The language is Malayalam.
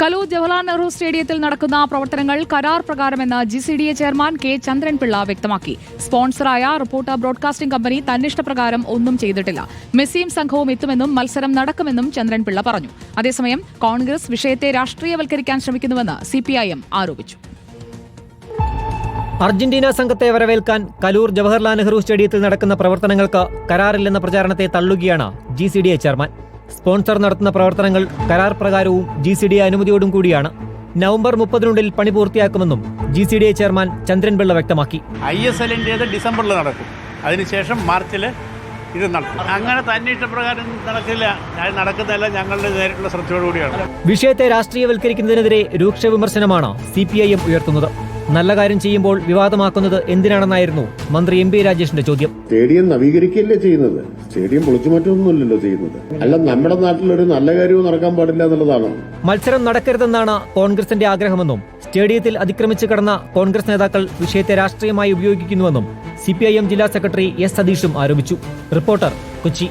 കലൂർ ജവഹർലാൽ നെഹ്റു സ്റ്റേഡിയത്തിൽ നടക്കുന്ന പ്രവർത്തനങ്ങൾ കരാർ പ്രകാരമെന്ന് G C D A chairman K Chandranpillai വ്യക്തമാക്കി. സ്പോൺസറായ റിപ്പോർട്ടർ ബ്രോഡ്കാസ്റ്റിംഗ് കമ്പനി തന്നിഷ്ടപ്രകാരം ഒന്നും ചെയ്തിട്ടില്ല. മെസ്സിയും സംഘവും എത്തുമെന്നും മത്സരം നടക്കുമെന്നും ചന്ദ്രൻപിള്ള പറഞ്ഞു. അതേസമയം കോൺഗ്രസ് വിഷയത്തെ രാഷ്ട്രീയവൽക്കരിക്കാൻ ശ്രമിക്കുന്നുവെന്ന് സി പി ഐ എം ആരോപിച്ചു. അർജന്റീന സംഘത്തെ വരവേൽക്കാൻ കലൂർ ജവഹർലാൽ നെഹ്റു സ്റ്റേഡിയത്തിൽ നടക്കുന്ന പ്രവർത്തനങ്ങൾക്ക് കരാറില്ലെന്ന പ്രചാരണത്തെ തള്ളുകയാണ് G C D A chairman. Sponsor നടത്തുന്ന പ്രവർത്തനങ്ങൾ കരാർ പ്രകാരവും ജി സി ഡി അനുമതിയോടും കൂടിയാണ്. നവംബർ മുപ്പതിനുള്ളിൽ പണി പൂർത്തിയാക്കുമെന്നും G C D A chairman Chandranpillai വ്യക്തമാക്കി. ഐ എസ് എല്ലിന്റേത് ഡിസംബറിൽ നടക്കും. അതിനുശേഷം മാർച്ചിൽ ഇത് നടക്കും. അങ്ങനെ തന്നെ ഇഷ്ടപ്രകാരം നടക്കില്ല നടക്കുന്നതല്ല ഞങ്ങളുടെ നേരിട്ടുള്ള ശ്രദ്ധയോടുകൂടിയാണ്. വിഷയത്തെ രാഷ്ട്രീയവൽക്കരിക്കുന്നതിനെതിരെ രൂക്ഷ വിമർശനമാണ് സി പി ഐ എം ഉയർത്തുന്നത്. നല്ല കാര്യം ചെയ്യുമ്പോൾ വിവാദമാക്കുന്നത് എന്തിനാണെന്നായിരുന്നു മന്ത്രി എം പി രാജേഷിന്റെ ചോദ്യം. സ്റ്റേഡിയം നവീകരിക്കുകയല്ലേ ചെയ്യുന്നത്? സ്റ്റേഡിയം പൊളിച്ചു മാറ്റമൊന്നുമല്ലല്ലോ ചെയ്യുന്നത്. അല്ല നമ്മുടെ നാട്ടിൽ ഒരു നല്ല കാര്യവും നടക്കാൻ പാടില്ല എന്നുള്ളതാണ്. മത്സരം നടക്കരുതെന്നാണ് കോൺഗ്രസിന്റെ ആഗ്രഹമെന്നും സ്റ്റേഡിയത്തിൽ അതിക്രമിച്ചു കടന്ന കോൺഗ്രസ് നേതാക്കൾ വിഷയത്തെ രാഷ്ട്രീയമായി ഉപയോഗിക്കുന്നുവെന്നും സി ജില്ലാ സെക്രട്ടറി എസ് സതീഷും ആരോപിച്ചു. റിപ്പോർട്ടർ കൊച്ചി.